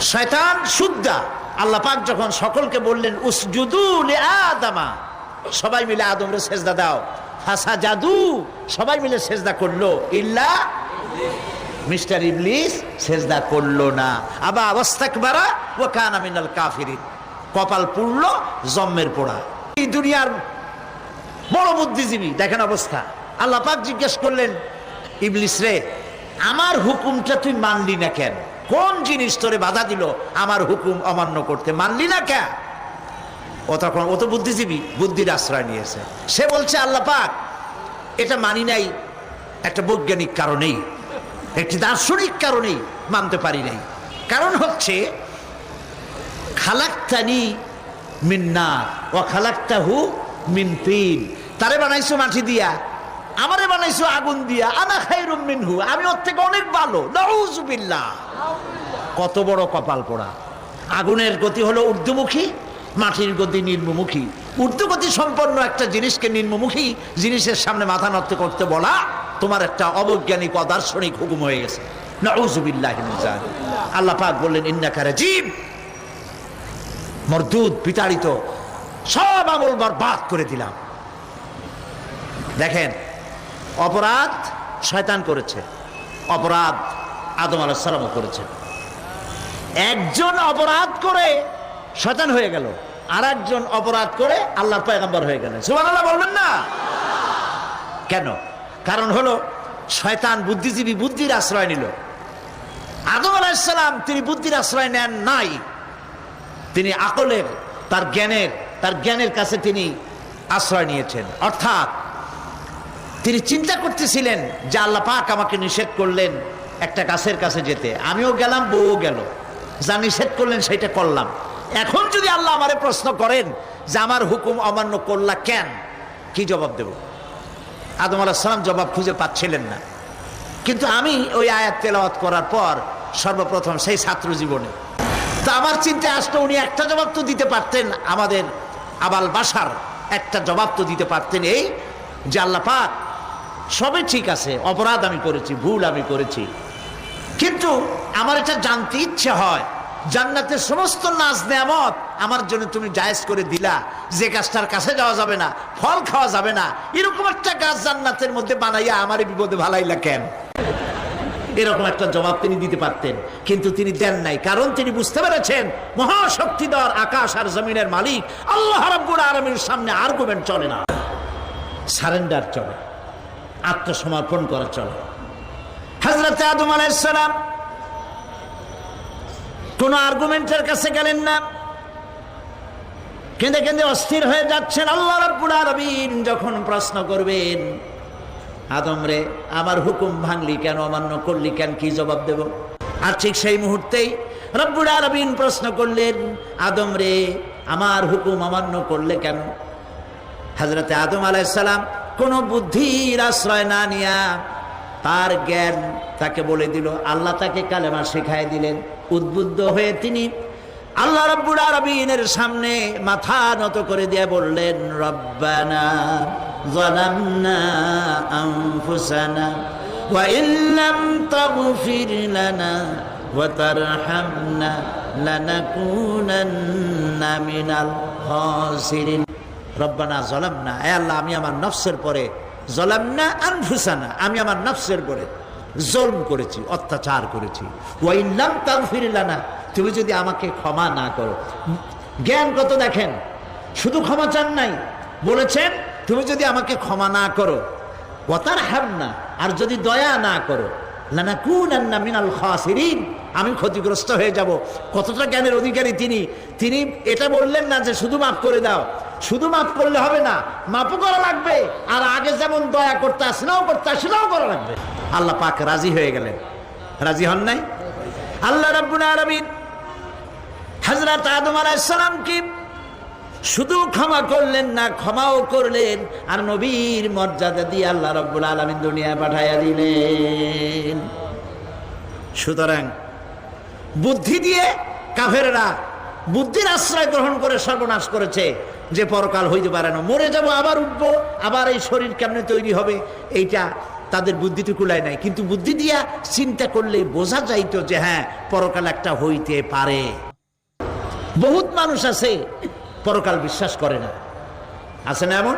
শয়তান শুদ্ধা। আল্লাহ পাক যখন সকলকে বললেন, উসজুদু লি আদামা। সবাই মিলে আদমরে সেজদা দাও। ফাসা জাদু সবাই মিলে সেজদা করল। ইল্লা? মিস্টার ইবলিস সেজদা করল না। আবার অবস্থাক বাড়া ও কানা মিনাল কাফিরিন। কপাল পুড়ল, জম্মের পোড়া। এই দুনিয়ার বড় বুদ্ধিজীবী, দেখেন অবস্থা। আল্লাহ পাক জিজ্ঞেস করলেন, ইবলিস রে, আমার হুকুমটা তুই মানলি না কেন? কোন জিনিস তোরে বাধা দিল? আমার হুকুম অমান্য করতে। মানলি না কে? ও তখন, ও তো বুদ্ধিজীবী, বুদ্ধির আশ্রয় নিয়েছে। সে বলছে, আল্লাহ পাক, এটা মানি নাই। একটা বৈজ্ঞানিক কারণেই, একটি দার্শনিক কারণেই মানতে পারি নাই। কারণ হচ্ছে, খালাক্তানি মিন্না ও খালাক্তাহু মিন তিন। তারে বানাইছো মাটি দিয়া, আমারে বানাইছো আগুন দিয়া। আনা খাইরুম মিনহু, আমি ওর থেকে অনেক ভালো। নাউজুবিল্লাহ কত বড় কপাল পোড়া। আগুনের গতি হলো ঊর্ধ্বমুখী, মাটির গতি নিম্নমুখী। ঊর্ধ্বগতি সম্পন্ন একটা জিনিসকে নিম্নমুখী জিনিসের সামনে মাথা নত করতে বলা তোমার একটা অবৈজ্ঞানিক, অদার্শনিক হুকুম হয়ে গেছে। আল্লাহ পাক বললেন ইন্নাকারে জীব মরদুদ বিতাড়িত, সব আমল বরবাদ করে দিলাম। দেখেন, অপরাধ শয়তান করেছে, অপরাধ আদম আলাহিসাল্লামও করেছে। একজন অপরাধ করে শয়তান হয়ে গেল আর একজন অপরাধ করে আল্লাহর পয়গাম্বর হয়ে গেলেন। সুবহানাল্লাহ বলবেন না? কেন? কারণ হলো, শয়তান বুদ্ধিজীবী বুদ্ধির আশ্রয় নিল। আদম আলাহিসাল্লাম তিনি বুদ্ধির আশ্রয় নেন নাই। তিনি আকলের, তার জ্ঞানের তার জ্ঞানের কাছে তিনি আশ্রয় নিয়েছেন। অর্থাৎ তিনি চিন্তা করতেছিলেন যে আল্লাহ পাক আমাকে নিষেধ করলেন একটা গাছের কাছে যেতে। আমিও গেলাম, বউও গেল। যা নিষেধ করলেন সেটা করলাম। এখন যদি আল্লাহ আমারে প্রশ্ন করেন যে আমার হুকুম অমান্য করলা কেন, কি জবাব দেব? আদম আলাহ সালাম জবাব খুঁজে পাচ্ছিলেন না। কিন্তু আমি ওই আয়াত তেলাওয়াত করার পর সর্বপ্রথম সেই ছাত্র জীবনে। তা আমার চিন্তায় আসতো উনি একটা জবাব তো দিতে পারতেন, আমাদের আবাল বাসার একটা জবাব তো দিতে পারতেন এই যে আল্লাহ পাক, সবই ঠিক আছে, অপরাধ আমি করেছি, ভুল আমি করেছি। কিন্তু আমার এটা জানতে ইচ্ছে হয়। জান্নাতের সমস্ত নাচ নেয়ামত আমার জন্য তুমি জায়েজ করে দিলা। যে গাছটার কাছে যাওয়া যাবে না, ফল খাওয়া যাবে না, এরকম একটা গাছ জান্নাতের মধ্যে বানাইয়া আমার বিপদে ভালাইলা কেন? এরকম একটা জবাব তিনি দিতে পারতেন, কিন্তু তিনি দেন নাই, কারণ তিনি বুঝতে পেরেছেন, মহাশক্তিধর আকাশ আর জমিনের মালিক আল্লাহ রাব্বুল আলমীর সামনে আর্গুমেন্ট চলে না। সারেন্ডার চলে, আত্মসমর্পণ করা চলে। হাজরত আদম আলাইসালাম কোন আর্গুমেন্টের কাছে গেলেন না। কেঁদে কেঁদে অস্থির হয়ে যাচ্ছেন আল্লাহ রাব্বুল আলামিন, যখন প্রশ্ন করবেন, আদম রে, আমার হুকুম ভাঙলি কেন, অমান্য করলি কেন, কি জবাব দেব? আর ঠিক সেই মুহূর্তেই রব্বুল আলামিন প্রশ্ন করলেন, আদম রে, আমার হুকুম অমান্য করলে কেন? হাজরতে আদম আলাইসালাম কোন বুদ্ধির আশ্রয় না নিয়া তার জ্ঞান তাকে বলে দিল, আল্লাহ তাকে কালেমা শেখায় দিলেন। উদ্বুদ্ধ হয়ে তিনি আল্লাহ রব্বুল আরবিনের সামনে মাথা নত করে দিয়ে বললেন রব্বানা ظلمنا أنفسنا وإن لم تغفر لنا وترحمنا لنكونن من الخاسرين রব্বানা জলামনা এ আল্লাহ আমি আমার নফসের পরে জলামনা আনফুসানা আমি আমার নফসের পরে জলম করেছি, অত্যাচার করেছি। ওয়াইল্লাম তাগফিরিলানা তুমি যদি আমাকে ক্ষমা না করো। জ্ঞান কত দেখেন? শুধু ক্ষমা চান নাই। বলেছেন, তুমি যদি আমাকে ক্ষমা না করো ওতার হাম না আর যদি দয়া না করো মিনাল খাসিরিন, আমি ক্ষতিগ্রস্ত হয়ে যাব। কতটা জ্ঞানের অধিকারী তিনি। তিনি এটা বললেন না যে শুধু মাফ করে দাও। শুধু মাফ করলে হবে না, মাফও করা লাগবে, আর আগে যেমন দয়া করতে আসলেও করতে আসলেও করা লাগবে। আল্লাহ পাক রাজি হয়ে গেলেন। রাজি হন নাই? আল্লাহ রাব্বুল আলামিন হযরত আদম আলাইহিস সালাম কি শুধু ক্ষমা করলেন না, ক্ষমাও করলেন আর নবীর মর্যাদা দিয়ে আল্লাহ রব্বুল আলমিন দুনিয়া পাঠাইয়া দিলেন। সুতরাং বুদ্ধি দিয়ে কাফেররা বুদ্ধির আশ্রয় গ্রহণ করে সর্বনাশ করেছে, যে পরকাল হইতে পারে না। মরে যাব, আবার উঠবো, আবার এই শরীর কেমনে তৈরি হবে, এইটা তাদের বুদ্ধিটি কুলায় নাই। কিন্তু বুদ্ধি দিয়া চিন্তা করলে বোঝা যাইত যে হ্যাঁ পরকাল একটা হইতে পারে। বহুত মানুষ আছে, পরকাল বিশ্বাস করে না। আছে না এমন?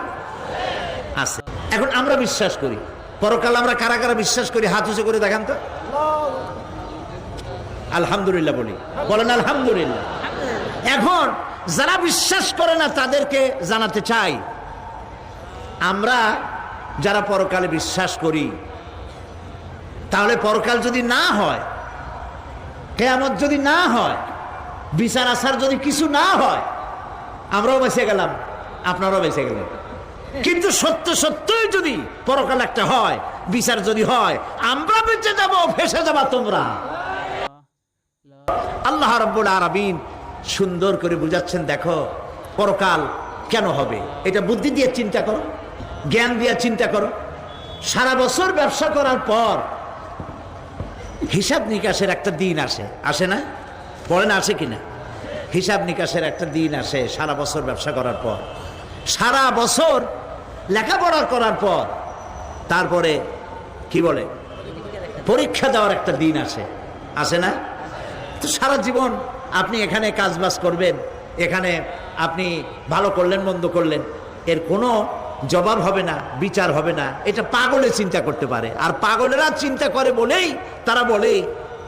আছে। এখন আমরা বিশ্বাস করি। পরকাল আমরা কারা কারা বিশ্বাস করি? হাত উঁচু করে দেখান তো। আলহামদুলিল্লাহ বলি। বলেন আলহামদুলিল্লাহ। এখন যারা বিশ্বাস করে না, তাদেরকে জানাতে চাই। আমরা যারা পরকালে বিশ্বাস করি, তাহলে পরকাল যদি না হয়, কেয়ামত যদি না হয়, বিচার আসার যদি কিছু না হয়, আমরাও বেঁচে গেলাম, আপনারাও বেঁচে গেলেন। কিন্তু সত্য সত্যই যদি পরকাল একটা হয়, বিচার যদি হয়, আমরা বেঁচে যাব, ফেসে যাবা তোমরা। আল্লাহ রব্বুল আরবিন সুন্দর করে বুঝাচ্ছেন, দেখো, পরকাল কেন হবে? এটা বুদ্ধি দিয়ে চিন্তা করো। জ্ঞান দিয়ে চিন্তা করো। সারা বছর ব্যবসা করার পর হিসাব নিকাশের একটা দিন আসে। আসে না? পড়েন আসে কিনা? হিসাব নিকাশের একটা দিন আসে সারা বছর ব্যবসা করার পর। সারা বছর লেখাপড়া করার পর তারপরে কি বলে? পরীক্ষা দেওয়ার একটা দিন আসে। আসে না? তো সারা জীবন আপনি এখানে কাজবাজ করবেন, এখানে আপনি ভালো করলেন, মন্দ করলেন, এর কোনো জবাব হবে না, বিচার হবে না। এটা পাগলে চিন্তা করতে পারে। আর পাগলেরা চিন্তা করে বলেই, তারা বলে,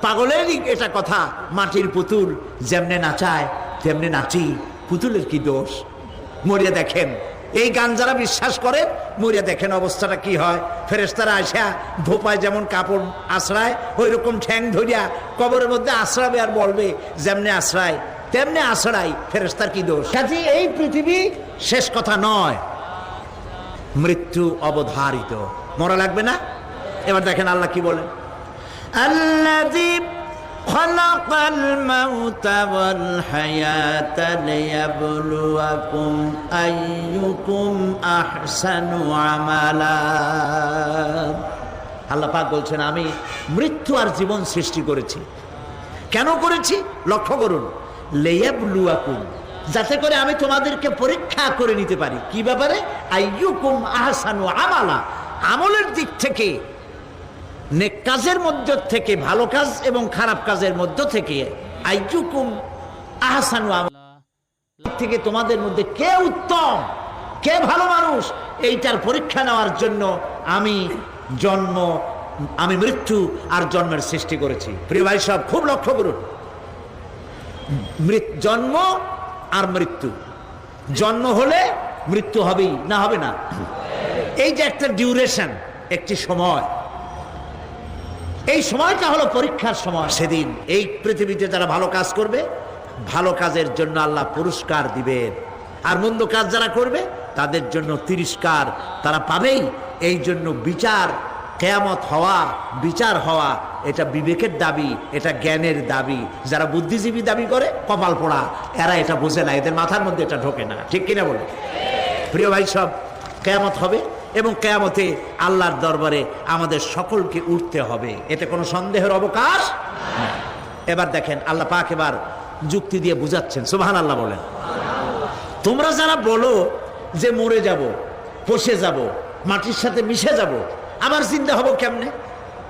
পাগলেরই এটা কথা, মাটির পুতুল যেমনে নাচায়, তেমনে নাচি, পুতুলের কি দোষ? মরিয়া দেখেন, এই গান যারা বিশ্বাস করে, মরিয়া দেখেন অবস্থাটা কি হয়। ফেরেস্তারা আসা ধোপায় যেমন কাপড় আশ্রায় ওই রকম ঠ্যাং ধরিয়া কবরের মধ্যে আশ্রাবে আর বলবে, যেমনে আশ্রায় তেমনে আশ্রাই ফেরেস্তার কি দোষ? কাজে এই পৃথিবী শেষ কথা নয়। মৃত্যু অবধারিত মরা লাগবে না এবার দেখেন আল্লাহ কি বলেন আল্লাহ خلق الموت والحياة ليبلوكم أيكم أحسن عملا আল্লাহ পাক বলছেন আমি মৃত্যু আর জীবন সৃষ্টি করেছি কেন করেছি লক্ষ্য করুন লেয়াবলুয়াকুম যাতে করে আমি তোমাদেরকে পরীক্ষা করে নিতে পারি। কি ব্যাপারে? আমালা। আমলের দিক থেকে, নেক কাজের মধ্য থেকে, ভালো কাজ এবং খারাপ কাজের মধ্য থেকে আইজুকুম আহসানু থেকে তোমাদের মধ্যে কে উত্তম, কে ভালো মানুষ, এইটার পরীক্ষা নেওয়ার জন্য আমি জন্ম, আমি মৃত্যু আর জন্মের সৃষ্টি করেছি। প্রিয় ভাই সব খুব লক্ষ্য করুন। জন্ম আর মৃত্যু। জন্ম হলে মৃত্যু হবেই, না হবে না? এই যে একটা ডিউরেশন একটি সময়। এই সময়টা হলো পরীক্ষার সময়। সেদিন এই পৃথিবীতে যারা ভালো কাজ করবে, ভালো কাজের জন্য আল্লাহ পুরস্কার দিবেন আর মন্দ কাজ যারা করবে, তাদের জন্য তিরস্কার তারা পাবেই। এই জন্য বিচার, কেয়ামত হওয়া বিচার হওয়া এটা বিবেকের দাবি, এটা জ্ঞানের দাবি। যারা বুদ্ধিজীবী দাবি করে, কপাল পোড়া। এরা এটা বোঝে না, এদের মাথার মধ্যে এটা ঢোকে না। ঠিক কিনা বলে প্রিয় ভাই সব, কেয়ামত হবে এবং কেয়ামতে আল্লাহর দরবারে আমাদের সকলকে উঠতে হবে। এতে কোনো সন্দেহের অবকাশ এবার দেখেন, আল্লাহ পাক এবার যুক্তি দিয়ে বুঝাচ্ছেন। সুবহান আল্লাহ বলেন। তোমরা যারা বলো যে মরে যাব পচে যাব, মাটির সাথে মিশে যাব, আবার চিন্তা হব কেমনে?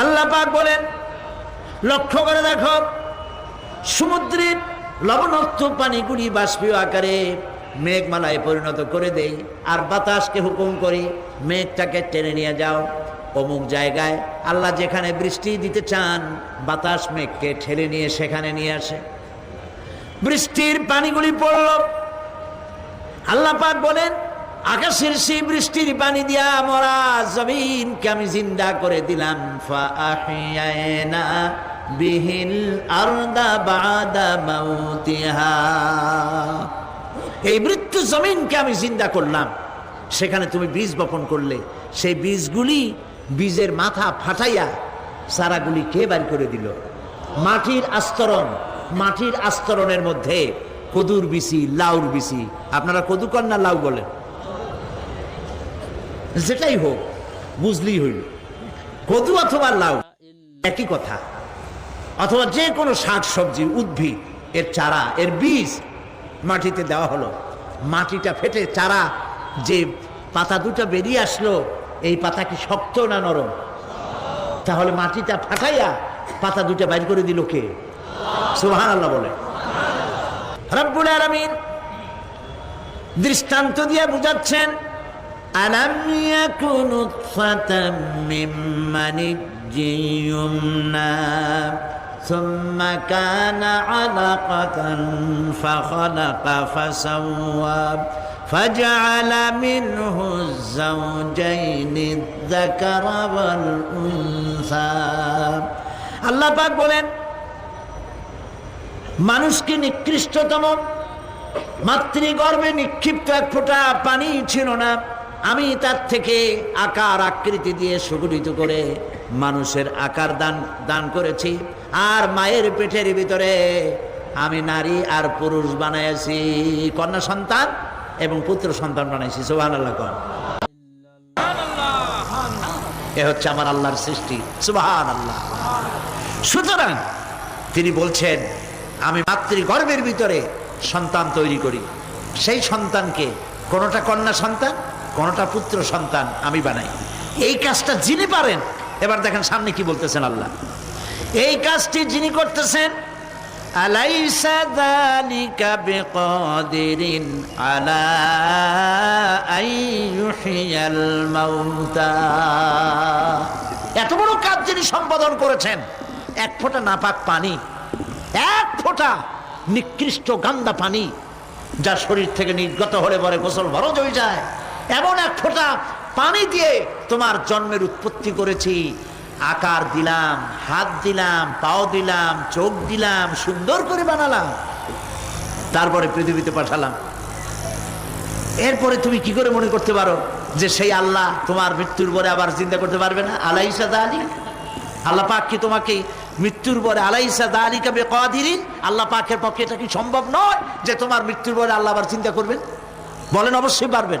আল্লাহ পাক বলেন, লক্ষ্য করে দেখো, সমুদ্রের লবণাক্ত পানিগুলি বাষ্পীয় আকারে মেঘমালায় পরিণত করে দেই, আর বাতাসকে হুকুম করি, মেঘটাকে টেনে নিয়ে যাও। অমুক জায়গায় আল্লাহ যেখানে বৃষ্টি দিতে চান, বাতাস মেঘকে ঠেলে নিয়ে সেখানে নিয়ে আসে। বৃষ্টির পানিগুলি পড়ল। আল্লাহ পাক বলেন আকাশের সেই বৃষ্টির পানি দিয়া মরা জমিনকে আমি জিন্দা করে দিলাম। বিহিল আরদা বাদা মাউতিহা। এই মৃত্যু জমিনকে আমি জিন্দা করলাম। সেখানে তুমি বীজ বপন করলে। সেই বীজগুলি বীজের মাথা ফাটাইয়া চারাগুলি কে বার করে দিল? মাটির আস্তরণ, মাটির আস্তরণের মধ্যে কদুর বিসি লাউর বিসি আপনারা কদু না লাউ বলেন। যেটাই হোক বুঝলেই হইল। কদু অথবা লাউ, একই কথা। অথবা যে কোনো শাক সবজি উদ্ভিদ, এর চারা, এর বীজ মাটিতে দেওয়া হলো। মাটিটা ফেটে চারা, যে পাতা দুটো বেরিয়ে আসলো, এই পাতা কি শক্ত না নরম? তাহলে মাটিটা ফাটাইয়া পাতা দুটা বাইর করে দিল কে? সুবহান আল্লাহ বলে। রব্বুল আলামিন দৃষ্টান্ত দিয়ে বুঝাচ্ছেন আলাম ইয়াকুনু ফাতাম মিন মানিজ্জি ইউমনা ثم كان علقة فخلق فسوى فجعل منه الزوجين الذكر والأنثى আল্লাহ পাক বলেন মানুষকে নিকৃষ্টতম মাতৃগর্ভে নিক্ষিপ্ত এক ফোঁটা পানি ছিল না আমি তার থেকে আকার আকৃতি দিয়ে সুগঠিত করে মানুষের আকার দান দান করেছি। আর মায়ের পেটের ভিতরে আমি নারী আর পুরুষ বানাইছি। কন্যা সন্তান এবং পুত্র সন্তান বানাইছি। সোহান আল্লাহ কন। এ হচ্ছে আমার আল্লাহর সৃষ্টি। সুবাহান আল্লাহ সুতরাং তিনি বলছেন, আমি মাতৃগর্ভের ভিতরে সন্তান তৈরি করি। সেই সন্তানকে কোনোটা কন্যা সন্তান? কোনোটা পুত্র সন্তান আমি বানাই। এই কাজটা যিনি পারেন, এবার দেখেন সামনে কি বলতেছেন আল্লাহ। এই কাজটি যিনি করতেছেন এত বড় কাজ যিনি সম্পাদন করেছেন, এক ফোঁটা নাপাক পানি, এক ফোঁটা নিকৃষ্ট গান্দা পানি যা শরীর থেকে নির্গত হলে পরে গোসল ভরজ হয়ে যায়। এমন এক ফোঁটা পানি দিয়ে তোমার জন্মের উৎপত্তি করেছি। আকার দিলাম, হাত দিলাম, পাও দিলাম, চোখ দিলাম, সুন্দর করে বানালাম। তারপরে পৃথিবীতে পাঠালাম। এরপরে তুমি কি করে মনে করতে পারো যে সেই আল্লাহ তোমার মৃত্যুর পরে আবার চিন্তা করতে পারবে না? আলাইসা আলী আল্লাহ পাক কি তোমাকে মৃত্যুর পরে আলাইসা আলী কাবে কাদিরিন আল্লাহ পাকের পক্ষে এটা কি সম্ভব নয় যে তোমার মৃত্যুর পরে আল্লাহ আবার চিন্তা করবেন? বলেন অবশ্যই পারবেন।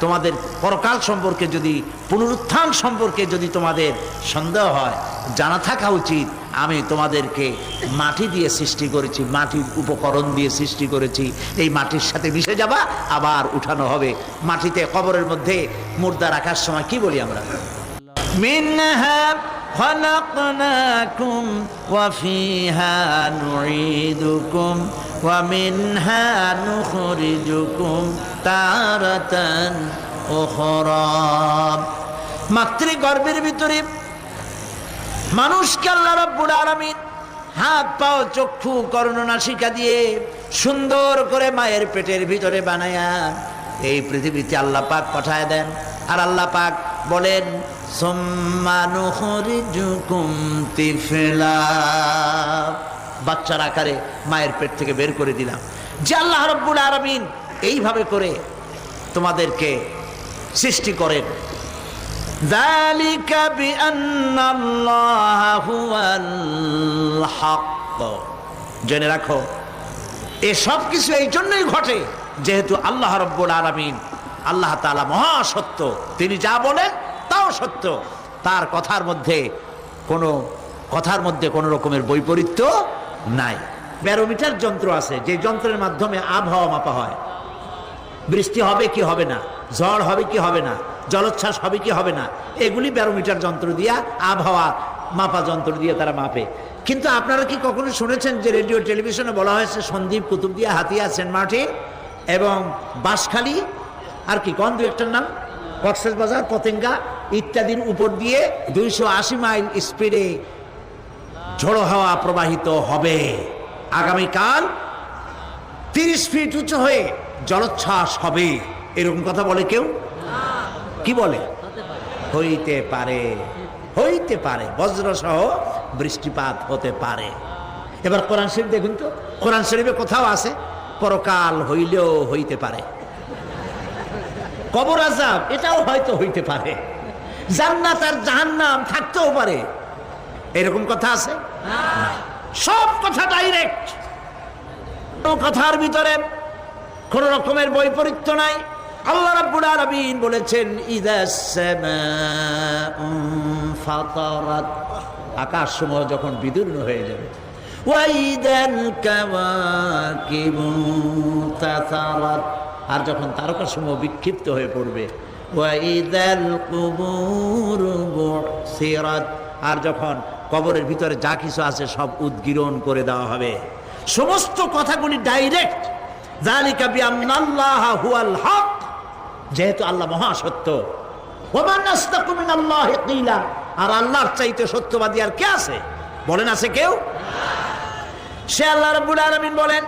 তোমাদের পরকাল সম্পর্কে যদি পুনরুত্থান সম্পর্কে যদি তোমাদের সন্দেহ হয় জানা থাকা উচিত আমি তোমাদেরকে মাটি দিয়ে সৃষ্টি করেছি মাটির উপকরণ দিয়ে সৃষ্টি করেছি এই মাটির সাথে মিশে যাবা আবার উঠানো হবে মাটিতে কবরের মধ্যে মুর্দা রাখার সময় কি বলি আমরা মিনহা خلقناكم وفيها نعيدكم ومنها نخرجكم تارة أخرى মাতৃগর্ভের ভিতরে মানুষকে আল্লাহ রব্বুল আলামিন হাত পাও চক্ষু কর্ণনাসিকা দিয়ে সুন্দর করে মায়ের পেটের ভিতরে বানায়া এই পৃথিবীতে আল্লাহ পাক পাঠায় দেন আর আল্লাহ পাক বলেন সম্মানুখরিজুকুম তিফলা বাচ্চার আকারে মায়ের পেট থেকে বের করে দিলাম যে আল্লাহ রব্বুল আলামিন এইভাবে করে তোমাদেরকে সৃষ্টি করেন ذلك بأن الله هو الحق জেনে রাখো এ সব কিছু এই জন্যই ঘটে যেহেতু আল্লাহ রব্বুল আলমিন আল্লাহ তালা মহাসত্য তিনি যা বলেন তাও সত্য তার কথার মধ্যে কোনো কথার মধ্যে কোনো রকমের বৈপরীত্য নাই। ব্যারোমিটার যন্ত্র আছে, যে যন্ত্রের মাধ্যমে আবহাওয়া মাপা হয়। বৃষ্টি হবে কি হবে না, ঝড় হবে কি হবে না, জলোচ্ছ্বাস হবে কি হবে না, এগুলি ব্যারোমিটার যন্ত্র দিয়া, আবহাওয়া মাপা যন্ত্র দিয়ে তারা মাপে। কিন্তু আপনারা কি কখনো শুনেছেন যে রেডিও, টেলিভিশনে বলা হয়েছে, সন্দীপ কুতুবদিয়া হাতিয়া, সেন্ট মার্টিন এবং বাঁশখালী? আর কি, কন দু একটার নাম? কক্সেস বাজার, পতেঙ্গা ইত্যাদির উপর দিয়ে দুইশো আশি মাইল স্পিডে ঝোড়ো হাওয়া প্রবাহিত হবে। আগামীকাল তিরিশ ফিট উঁচু হয়ে জলোচ্ছ্বাস হবে। এরকম কথা বলে কেউ? কি বলে? হইতে পারে হইতে পারে বজ্র সহ বৃষ্টিপাত হতে পারে। এবার কোরআন শরীফ দেখুন তো। কোরআন শরীফে কোথাও আছে? পরকাল হইলেও হইতে পারে। কবর আজাব এটাও হয়তো হইতে পারে। জান্নাত আর জাহান্নাম থাকতেও পারে। এরকম কথা আছে? সব কথা ডাইরেক্ট কথার ভিতরে কোন রকমের বৈপরীত্য নাই। আল্লাহ রাব্বুল আলামিন বলেছেন ইদাস ফাতারাত। আকাশ সমূহ যখন বিদীর্ণ হয়ে যাবে। ওয়াইদাল কাওয়াকিবু তাতারাত। আর যখন তারকা সমূহ বিক্ষিপ্ত হয়ে পড়বে, ওয়াইদাল কুবুর বুসিরাত আর যখন কবরের ভিতরে যা কিছু আছে সব উদ্গীরণ করে দেওয়া হবে। সমস্ত কথাগুলি ডাইরেক্ট যেহেতু আল্লাহ মহাসত্য। আর আল্লাহর চাইতে সত্যবাদী আর কে আছে? বলেন, আছে কেউ? সে আল্লাহ রবুল আলমিন বলেন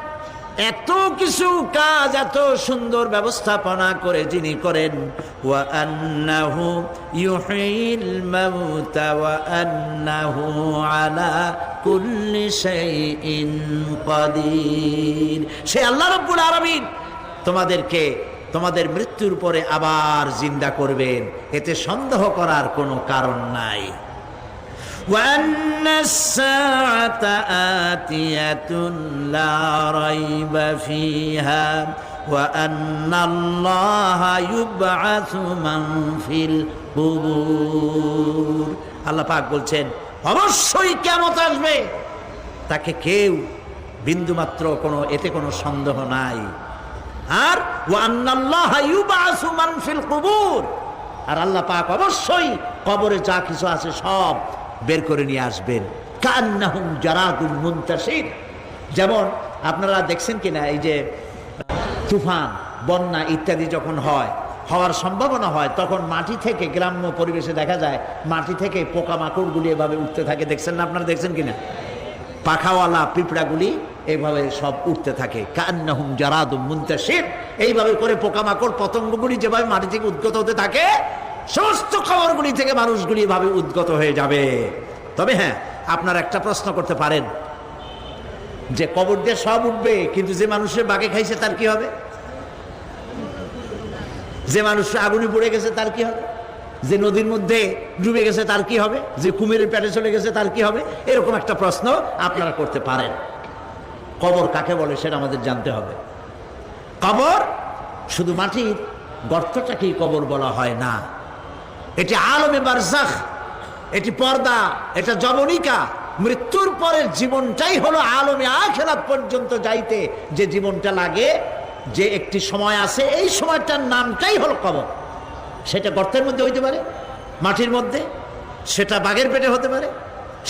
এত কিছু কাজ, এত সুন্দর ব্যবস্থাপনা করে যিনি করেন সে আল্লাহ রাব্বুল আলামিন তোমাদেরকে, তোমাদের মৃত্যুর পরে আবার জিন্দা করবেন। এতে সন্দেহ করার কোনো কারণ নাই। وأن الساعة آتية لا ريب فيها وأن الله يبعث من في القبور আল্লাহ পাক বলছেন অবশ্যই কেমত আসবে তাকে কেউ বিন্দুমাত্র কোনো এতে কোনো সন্দেহ নাই আর ওয়ান্নাল্লাহ ইউবাসু মান ফিল কুবুর আর আল্লাহ পাক অবশ্যই কবরে যা কিছু আছে সব বের করে নিয়ে আসবেন। কান্নাহুম জারাদুল মুনতাসির যেমন আপনারা দেখছেন কিনা, এই যে, তুফান, বন্যা ইত্যাদি যখন হয়, হওয়ার সম্ভাবনা হয়, তখন মাটি থেকে গ্রাম্য পরিবেশে দেখা যায়, মাটি থেকে পোকামাকড়গুলি এভাবে উঠতে থাকে। দেখছেন না আপনারা দেখছেন কিনা? পাখাওয়ালা পিঁপড়াগুলি এইভাবে সব উঠতে থাকে। কান্নাহুম জারাদুম মুনতাসির এইভাবে করে পোকামাকড় পতঙ্গগুলি যেভাবে মাটি থেকে উদ্গত হতে থাকে সমস্ত খবরগুলি থেকে মানুষগুলি এভাবে উদ্গত হয়ে যাবে। তবে হ্যাঁ আপনার একটা প্রশ্ন করতে পারেন। যে কবর দিয়ে সব উঠবে, কিন্তু যে মানুষের বাগে খাইছে তার কি হবে? যে মানুষ আগুনে পড়ে গেছে তার কি হবে? যে নদীর মধ্যে ডুবে গেছে তার কি হবে? যে কুমিরের পেটে চলে গেছে তার কি হবে? এরকম একটা প্রশ্ন আপনারা করতে পারেন। কবর কাকে বলে সেটা আমাদের জানতে হবে। কবর শুধু মাটির গর্তটাকেই কবর বলা হয় না। এটি আলমে বারজাখ, এটি পর্দা, এটা জবনিকা মৃত্যুর পরের জীবনটাই হলো আলমে আখেরাত পর্যন্ত যাইতে যে জীবনটা লাগে, যে একটি সময় আছে, এই সময়টার নামটাই হলো কবর। সেটা গর্তের মধ্যে হইতে পারে, মাটির মধ্যে, সেটা বাঘের পেটে হতে পারে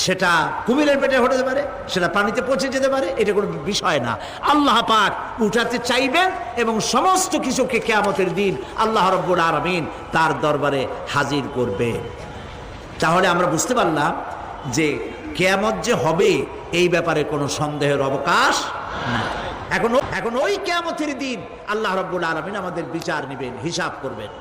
সেটা কুমিরের পেটে হতে পারে, সেটা পানিতে পচে যেতে পারে, এটা কোনো বিষয় না। আল্লাহ পাক উঠাতে চাইবেন এবং সমস্ত কিছুকে কেয়ামতের দিন আল্লাহ রব্বুল আলমিন তার দরবারে হাজির করবে। তাহলে আমরা বুঝতে পারলাম যে কেয়ামত যে হবে এই ব্যাপারে কোনো সন্দেহের অবকাশ না এখন এখন ওই কেয়ামতের দিন আল্লাহ রব্বুল আলমিন আমাদের বিচার নেবেন, হিসাব করবেন।